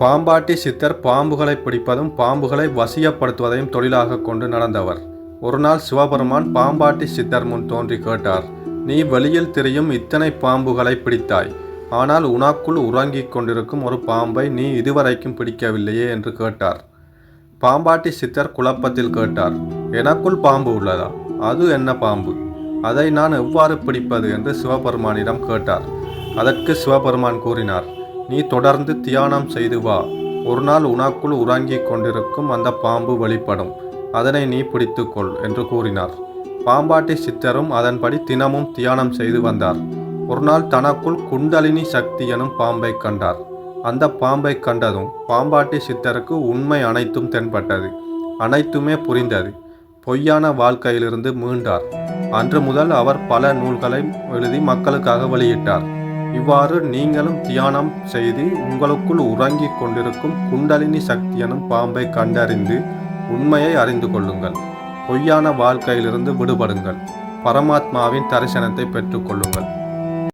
பாம்பாட்டி சித்தர் பாம்புகளை பிடிப்பதும் பாம்புகளை வசியப்படுத்துவதையும் தொழிலாக கொண்டு நடந்தவர். ஒரு நாள் சிவபெருமான் பாம்பாட்டி சித்தர் முன் தோன்றி கேட்டார் நீ வெளியில் திரியும் இத்தனை பாம்புகளை பிடித்தாய். ஆனால் உனக்குள் உறங்கிக் கொண்டிருக்கும் ஒரு பாம்பை நீ இதுவரைக்கும் பிடிக்கவில்லையே என்று கேட்டார். பாம்பாட்டி சித்தர் குழப்பத்தில் கேட்டார் எனக்குள் பாம்பு உள்ளதா? அது என்ன பாம்பு? அதை நான் எவ்வாறு பிடிப்பது? என்று சிவபெருமானிடம் கேட்டார். அதற்கு சிவபெருமான் கூறினார் நீ தொடர்ந்து தியானம் செய்து வா. ஒரு நாள் உனக்குள் உறங்கிக் கொண்டிருக்கும் அந்த பாம்பு வழிபடும் அதனை நீ பிடித்துக்கொள் என்று கூறினார். பாம்பாட்டி சித்தரும் அதன்படி தினமும் தியானம் செய்து வந்தார். ஒரு நாள் தனக்குள் குண்டலினி சக்தி எனும் பாம்பை கண்டார். அந்த பாம்பை கண்டதும் பாம்பாட்டி சித்தருக்கு உண்மை அனைத்தும் தென்பட்டது. அனைத்துமே புரிந்தது. பொய்யான வாழ்க்கையிலிருந்து மீண்டார். அன்று முதல் அவர் பல நூல்களை எழுதி மக்களுக்காக வெளியிட்டார். இவ்வாறு நீங்களும் தியானம் செய்து உங்களுக்குள் உறங்கிக் கொண்டிருக்கும் குண்டலினி சக்தி எனும் பாம்பை கண்டறிந்து உண்மையை அறிந்து கொள்ளுங்கள். பொய்யான வாழ்க்கையிலிருந்து விடுபடுங்கள். பரமாத்மாவின் தரிசனத்தை பெற்றுக்கொள்ளுங்கள்